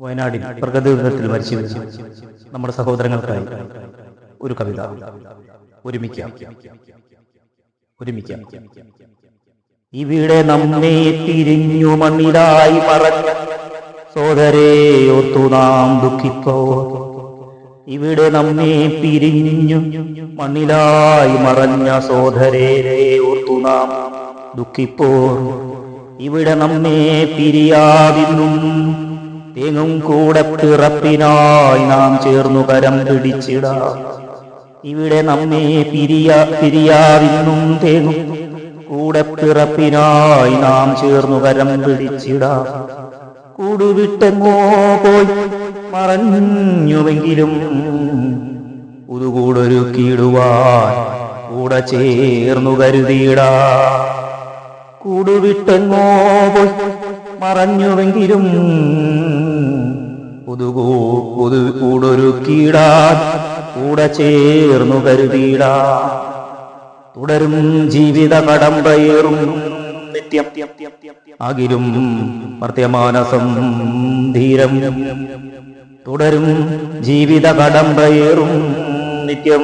വയനാടിൽ പ്രകൃതി ദുരന്തത്തിൽ മരിച്ചു നമ്മുടെ സഹോദരങ്ങൾക്കായി ഒരു കവിത. ഇവിടെ നമ്മെ തിരിഞ്ഞു മണ്ണിലായി മറഞ്ഞ സോദരേ ഓർത്തു നാം ദുഃഖിപ്പോ ഇവിടെ നമ്മെ പിരിഞ്ഞു മണ്ണിലായി മറഞ്ഞ സോദരേ ഓർത്തു നാം ദുഃഖിപ്പോ ഇവിടെ നമ്മെ പിരിയാതിന്നും തേങ്ങും കൂടെ പിറപ്പിനായി നാം ചേർന്നു കരം പിടിച്ചിട. ഇവിടെ നമ്മെ പിരിയ പിരിയാതിന്നും തേങ്ങും കൂടെ പിറപ്പിനായി നാം ചേർന്നു കരം പിടിച്ചിട. കൂടുവിട്ടെങ്ങോ പോയി മറഞ്ഞുവെങ്കിലും പുതുകൂടൊരുക്കിയിടുവാൻ കൂടെ ചേർന്നു കരുതിയിടാ. കൂടുവിട്ടെങ്ങോ പോയി മറഞ്ഞുവെങ്കിലും പുതുകൂ പുതു കൂടൊരുക്കിയിടാൻ കൂടെ ചേർന്നു കരുതിയിടാ. തുടരും ജീവിത കടമ്പയേറും നിത്യം. അകിലും മർത്യമാനസം ധീരം. തുടരും ജീവിത കടമ്പയേറും നിത്യം.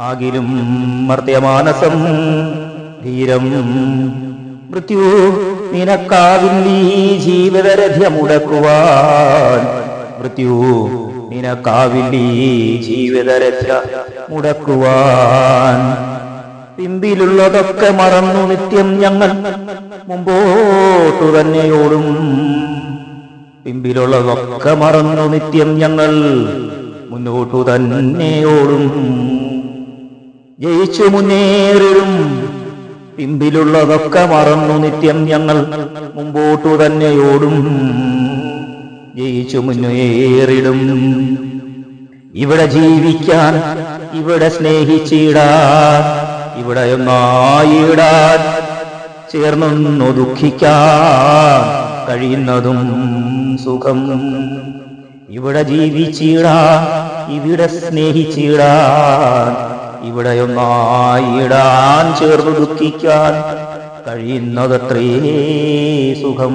ആകിലും മർത്യമാനസം ധീരം. മൃത്യു നിനക്കാവില്ലീ ജീവിതരഥ്യ മുടക്കുവാൻ മൃത്യു നിനക്കാവില്ലീ ജീവിതരഥ്യ മുടക്കുവാൻ പിമ്പിലുള്ളതൊക്കെ മറന്നു നിത്യം ഞങ്ങൾ മുമ്പോട്ടു തന്നെയോടും പിമ്പിലുള്ളതൊക്കെ മറന്നു നിത്യം ഞങ്ങൾ മുന്നോട്ടു തന്നെയോടും ജയിച്ചു മുന്നേറിടും. പിമ്പിലുള്ളതൊക്കെ മറന്നു നിത്യം ഞങ്ങൾ മുമ്പോട്ടു തന്നെയോടും ജയിച്ചു മുന്നേറിടും ഇവിടെ ജീവിക്കാൻ ഇവിടെ സ്നേഹിച്ചിടാൻ ഇവിടെ ഒന്നായിടാൻ. ചേർന്നൊന്നു ദുഃഖിക്കാൻ കഴിയുന്നതും സുഖം. ഇവിടെ ജീവിച്ചിടാൻ ഇവിടെ സ്നേഹിച്ചിടാൻ. ഇവിടെ ഒന്നായിടാൻ ചേർന്നു ദുഃഖിക്കാൻ കഴിയുന്നതത്രേ സുഖം.